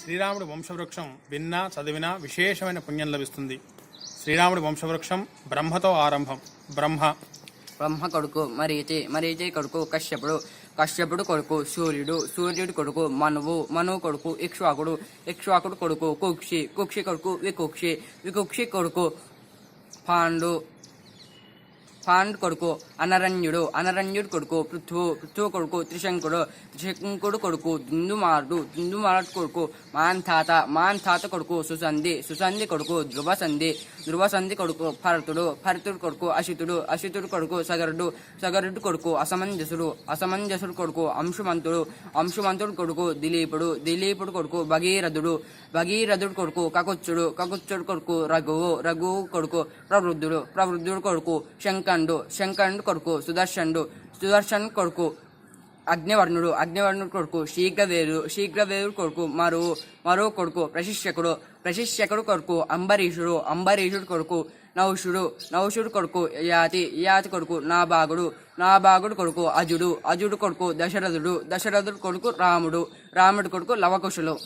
శ్రీరాముడి వంశవృక్షం విన్నా చదివినా విశేషమైన పుణ్యం లభిస్తుంది. శ్రీరాముడి వంశవృక్షం బ్రహ్మతో ఆరంభం. బ్రహ్మ. బ్రహ్మ కొడుకు మరీచి మరీచి కొడుకు కశ్యపుడు కశ్యపుడు కొడుకు సూర్యుడు సూర్యుడు కొడుకు మనువు మనువు కొడుకు ఇక్ష్వాకుడు ఇక్ష్వాకుడు కొడుకు కుక్షి కుక్షి కొడుకు వికుక్షి వికుక్షి కొడుకు పాండు పాండు కొడుకు అనరణ్యుడు అనరణ్యుడు కొడుకు పృథ్వు పృథ్వు కొడుకు త్రిశంకుడు త్రిశంకుడు కొడుకు దుందుమారుడు దుందుమారుడు కొడుకు మాన్తాత మాన్తాత కొడుకు సుసంధి సుసంధి కొడుకు ధ్రువసంధి ధ్రువసంధి కొడుకు భరతుడు భరతుడు కొడుకు అశితుడు అశితుడు కొడుకు సగరుడు సగరుడు కొడుకు అసమంజసుడు అసమంజసుడు కొడుకు అంశుమంతుడు అంశుమంతుడు కొడుకు దిలీపుడు దిలీపుడు కొడుకు భగీరథుడు భగీరథుడు కొడుకు కకుచ్చుడు కకుచ్చుడు కొడుకు రఘువు రఘువు కొడుకు ప్రవృద్ధుడు ప్రవృద్ధుడు కొడుకు శంకర్ శంకండు శంకండు కొడుకు సుదర్శనుడు సుదర్శన్ కొడుకు అగ్నివర్ణుడు అగ్నివర్ణుడు కొడుకు శీఘ్రవేరు శీఘ్రవేరుడు కొడుకు మరువు మరువు కొడుకు ప్రశిష్యకుడు ప్రశిష్యకుడు కొడుకు అంబరీషుడు అంబరీషుడు కొడుకు నౌషుడు నౌషుడు కొడుకు యాతి యాతి కొడుకు నాభాగుడు నాభాగుడు కొడుకు అజుడు అజుడు కొడుకు దశరథుడు దశరథుడు కొడుకు రాముడు రాముడు కొడుకు లవకుశులు.